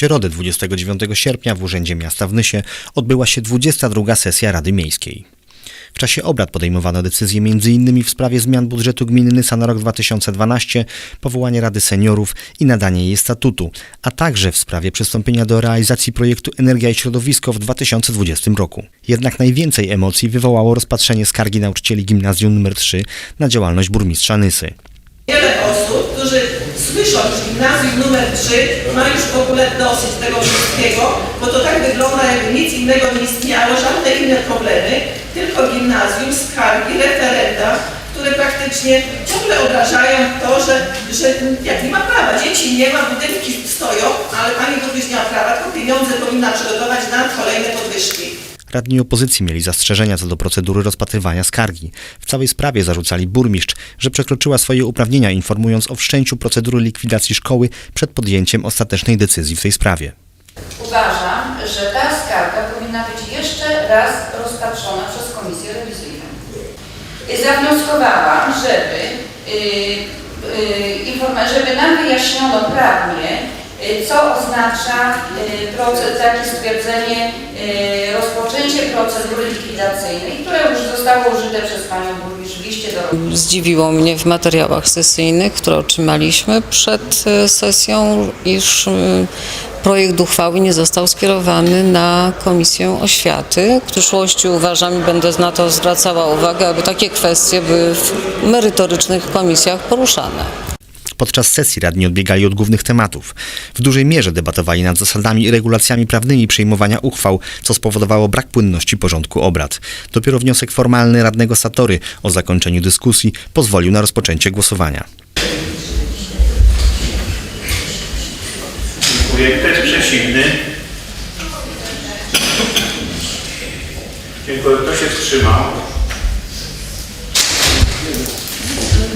środę 29 sierpnia w Urzędzie Miasta w Nysie odbyła się 22 sesja Rady Miejskiej. W czasie obrad podejmowano decyzje m.in. w sprawie zmian budżetu gminy Nysa na rok 2012, powołanie Rady Seniorów i nadanie jej statutu, a także w sprawie przystąpienia do realizacji projektu Energia i Środowisko w 2020 roku. Jednak najwięcej emocji wywołało rozpatrzenie skargi nauczycieli gimnazjum nr 3 na działalność burmistrza Nysy. Wiele osób, którzy słyszą, że gimnazjum numer 3 ma już w ogóle dosyć tego wszystkiego, bo to tak wygląda, jakby nic innego nie istniało, żadne inne problemy, tylko gimnazjum, skargi, referenda, które praktycznie ciągle odrażają to, że, że jak nie ma prawa, dzieci nie ma, budynki stoją, ale pani burmistrz nie ma prawa, tylko pieniądze powinna przygotować na kolejne podwyżki. Radni opozycji mieli zastrzeżenia co do procedury rozpatrywania skargi. W całej sprawie zarzucali burmistrz, że przekroczyła swoje uprawnienia, informując o wszczęciu procedury likwidacji szkoły przed podjęciem ostatecznej decyzji w tej sprawie. Uważam, że ta skarga powinna być jeszcze raz rozpatrzona przez Komisję Rewizyjną. Zawnioskowałam, żeby, y, y, żeby nam wyjaśniono prawnie, y, co oznacza proces, takie stwierdzenie, procedury likwidacyjnej, które już użyte przez Panią Burmistrz w liście do Zdziwiło mnie w materiałach sesyjnych, które otrzymaliśmy przed e, sesją, iż e, projekt uchwały nie został skierowany na Komisję Oświaty. W przyszłości uważam i będę na to zwracała uwagę, aby takie kwestie były w merytorycznych komisjach poruszane. Podczas sesji radni odbiegali od głównych tematów. W dużej mierze debatowali nad zasadami i regulacjami prawnymi przyjmowania uchwał, co spowodowało brak płynności porządku obrad. Dopiero wniosek formalny radnego Satory o zakończeniu dyskusji pozwolił na rozpoczęcie głosowania. Dziękuję. Kto jest przeciwny? Dziękuję. Kto się wstrzymał?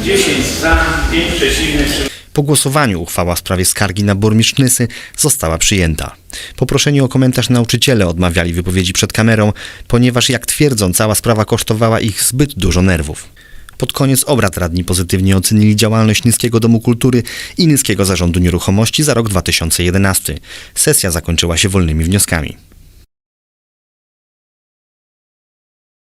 10 za, 5 przeciwnych. Po głosowaniu uchwała w sprawie skargi na burmistrz Nysy została przyjęta. Poproszeni o komentarz nauczyciele odmawiali wypowiedzi przed kamerą, ponieważ jak twierdzą, cała sprawa kosztowała ich zbyt dużo nerwów. Pod koniec obrad radni pozytywnie ocenili działalność Nyskiego Domu Kultury i Nyskiego Zarządu Nieruchomości za rok 2011. Sesja zakończyła się wolnymi wnioskami.